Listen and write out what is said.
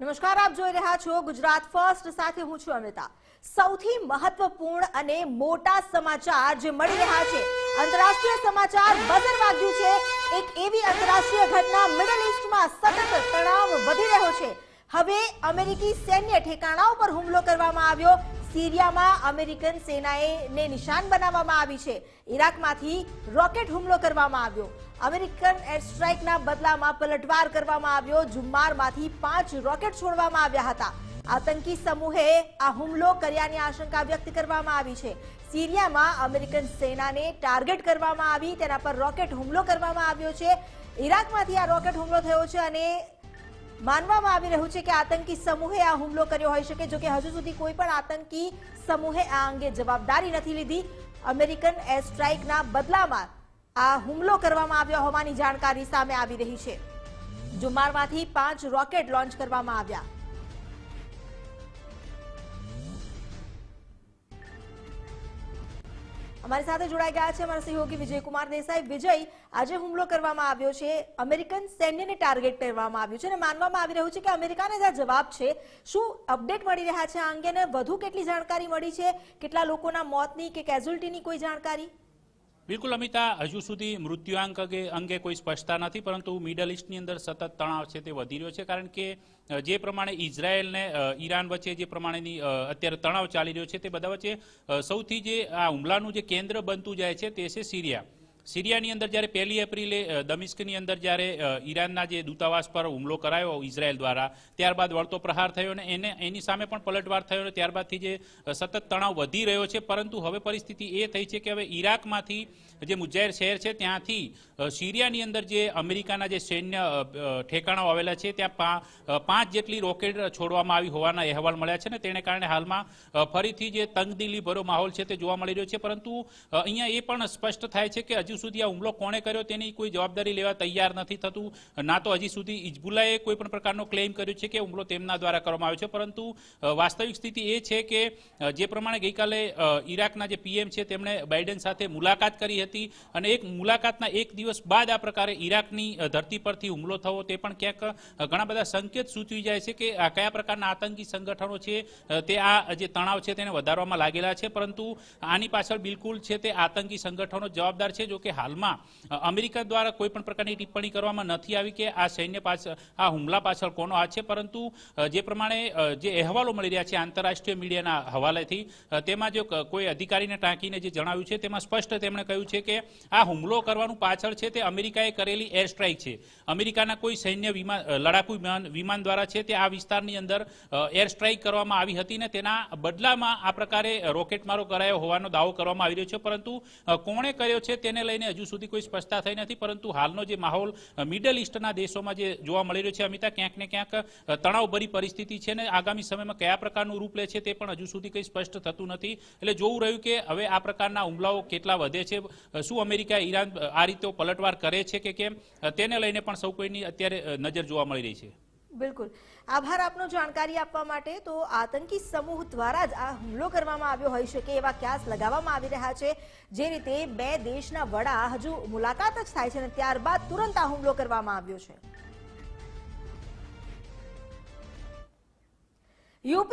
નમસ્કાર, આપ જોઈ રહ્યા છો ગુજરાત ફર્સ્ટ. સાથે હું છું અમિતા. સૌથી મહત્વપૂર્ણ અને મોટા સમાચાર જે મળી રહ્યા છે, આંતરરાષ્ટ્રીય સમાચાર બઝર વાગ્યું છે. એક એવી આંતરરાષ્ટ્રીય ઘટના મિડલ ઈસ્ટમાં સતત તણાવ વધી રહ્યો છે. હવે અમેરિકી સૈન્ય ઠેકાણાઓ પર હુમલો કરવામાં આવ્યો. સિરિયામાં અમેરિકન સેનાએ નિશાન બનાવવામાં આવી છે. ઈરાકમાંથી રોકેટ હુમલો કરવામાં આવ્યો. અમેરિકન એર સ્ટ્રાઇકના બદલામાં પલટવાર કરવામાં આવ્યો. જુમ્મારમાંથી પાંચ રોકેટ છોડવામાં આવ્યા હતા. આતંકી સમૂહે આ હુમલો કર્યાની આશંકા વ્યક્ત કરવામાં આવી છે. સિરિયામાં અમેરિકન સેનાને ટાર્ગેટ કરવામાં આવી, તેના પર રોકેટ હુમલો કરવામાં આવ્યો છે. ઈરાકમાંથી આ રોકેટ હુમલો થયો છે અને માનવામાં આવી રહ્યું છે કે આતંકી સમૂહે આ હુમલો કર્યો હોઈ શકે, જો કે હજુ સુધી કોઈ પણ આતંકી સમૂહે આ અંગે જવાબદારી નથી લીધી. અમેરિકન એર સ્ટ્રાઇકના બદલામાં આ હુમલો કરવામાં આવ્યો હોવાની જાણકારી સામે આવી રહી છે. જુમ્મારમાંથી પાંચ રોકેટ લોન્ચ કરવામાં આવ્યા. અમારી સાથે જોડાઈ ગયા છે અમારા સહયોગી વિજયકુમાર દેસાઈ. વિજય, આજે હુમલો કરવામાં આવ્યો છે. અમેરિકન સૈન્યને ટાર્ગેટ કરવામાં આવ્યું છે અને માનવામાં આવી રહ્યું છે કે અમેરિકાને જ જવાબ છે. શું અપડેટ મળી રહ્યા છે આ અંગેને? વધુ કેટલી જાણકારી મળી છે? કેટલા લોકોના મોતની કે કેઝ્યુલ્ટીની કોઈ જાણકારી? બિલકુલ અમિતા, હજુ સુધી મૃત્યુઆંક અંગે કોઈ સ્પષ્ટતા નથી, પરંતુ મિડલ ઇસ્ટની અંદર સતત તણાવ છે તે વધી રહ્યો છે, કારણ કે જે પ્રમાણે ઇઝરાયલને ઈરાન વચ્ચે જે પ્રમાણેની અત્યારે તણાવ ચાલી રહ્યો છે તે બધા વચ્ચે સૌથી જે આ હુમલાનું જે કેન્દ્ર બનતું જાય છે તે છે સિરિયા સિરિયાની અંદર જ્યારે પહેલી એપ્રિલે અ, દમિશ્કની અંદર જ્યારે ઈરાનના જે દૂતાવાસ પર હુમલો કરાયો ઇઝરાયલ દ્વારા ત્યારબાદ વળતો પ્રહાર થયો અને એને એની સામે પણ પલટવાર થયો અને ત્યારબાદથી જે સતત તણાવ વધી રહ્યો છે. પરંતુ હવે પરિસ્થિતિ એ થઈ છે કે હવે ઈરાકમાંથી જે મુજાહિર શહેર છે ત્યાંથી સિરિયાની અંદર જે અમેરિકાના જે સૈન્ય ઠેકાણાઓ આવેલા છે ત્યાં પાંચ જેટલી રોકેટ છોડવામાં આવી હોવાના અહેવાલ મળ્યા છે ને તેને કારણે હાલમાં ફરીથી જે તંગદિલી ભરો માહોલ છે તે જોવા મળી રહ્યો છે. પરંતુ અહીંયા એ પણ સ્પષ્ટ થાય છે કે હજુ સુધી આ હુમલો કોણે કર્યો તેની કોઈ જવાબદારી લેવા તૈયાર નથી થતું. ના તો હજી સુધી ઇજબુલાએ કોઈ પણ પ્રકારનો ક્લેમ કર્યો છે કે હુમલો તેમના દ્વારા કરવામાં આવ્યો છે. પરંતુ વાસ્તવિક સ્થિતિ એ છે કે જે પ્રમાણે ગઈકાલે ઈરાકના જે પીએમ છે તેમણે બાઇડન સાથે મુલાકાત કરી હતી અને એક મુલાકાતના એક દિવસ બાદ આ પ્રકારે ઈરાકની ધરતી પરથી હુમલો થવો તે પણ ક્યાંક ઘણા બધા સંકેત સૂચવી જાય છે કે, આ કયા પ્રકારના આતંકી સંગઠનો છે તે આ જે તણાવ છે તેને વધારવામાં લાગેલા છે. પરંતુ, આની પાછળ બિલકુલ છે તે આતંકી સંગઠનો જવાબદાર છે. જો કે હાલમાં અમેરિકા દ્વારા કોઈ પણ પ્રકારની ટિપ્પણી કરવામાં નથી આવી કે આ સૈન્ય પાછળ આ હુમલા પાછળ કોનો હાથ છે, પરંતુ જે પ્રમાણે જે અહેવાલો મળી રહ્યા છે આંતરરાષ્ટ્રીય મીડિયાના હવાલેથી તેમાં જો કોઈ અધિકારીને ટાંકીને જે જણાવ્યું છે, તેમાં સ્પષ્ટ તેમણે કહ્યું છે કે આ હુમલો કરવાનું પાછળ છે તે અમેરિકાએ કરેલી એર સ્ટ્રાઇક છે. અમેરિકાના કોઈ સૈન્ય વિમાન લડાકુ વિમાન દ્વારા છે તે આ વિસ્તારની અંદર એર સ્ટ્રાઇક કરવામાં આવી હતી ને તેના બદલામાં આ પ્રકારે રોકેટમારો કરાયો હોવાનો દાવો કરવામાં આવી રહ્યો છે, પરંતુ કોણે કર્યો છે તેને લઈને હજુ સુધી કોઈ સ્પષ્ટતા થઈ નથી, પરંતુ હાલનો જે માહોલ મિડલ ઇસ્ટના દેશોમાં જે જોવા મળી રહ્યો છે, અમિતા, ક્યાંક ને ક્યાંક તણાવભરી પરિસ્થિતિ છે ને આગામી સમયમાં કયા પ્રકારનું રૂપ લે છે તે પણ હજુ સુધી કંઈ સ્પષ્ટ થતું નથી. એટલે જોવું રહ્યું કે હવે આ પ્રકારના હુમલાઓ કેટલા વધે છે શું અમેરિકા, ઈરાન આ રીતે પલટવાર કરે છે કે કેમ? તેને લઈને પણ સૌ કોઈની અત્યારે નજર જોવા મળી રહી છે. બિલકુલ. આભાર આપનો જાણકારી આપવા માટે. તો આતંકી સમૂહ દ્વારા જ આ હુમલો કરવામાં આવ્યો હોઈ શકે એવા ક્યાસ લગાવવામાં આવી રહ્યા છે. જે રીતે બે દેશના વડા હજુ મુલાકાત જ થાય છે અને ત્યારબાદ તુરંત આ હુમલો કરવામાં આવ્યો છે. યુપી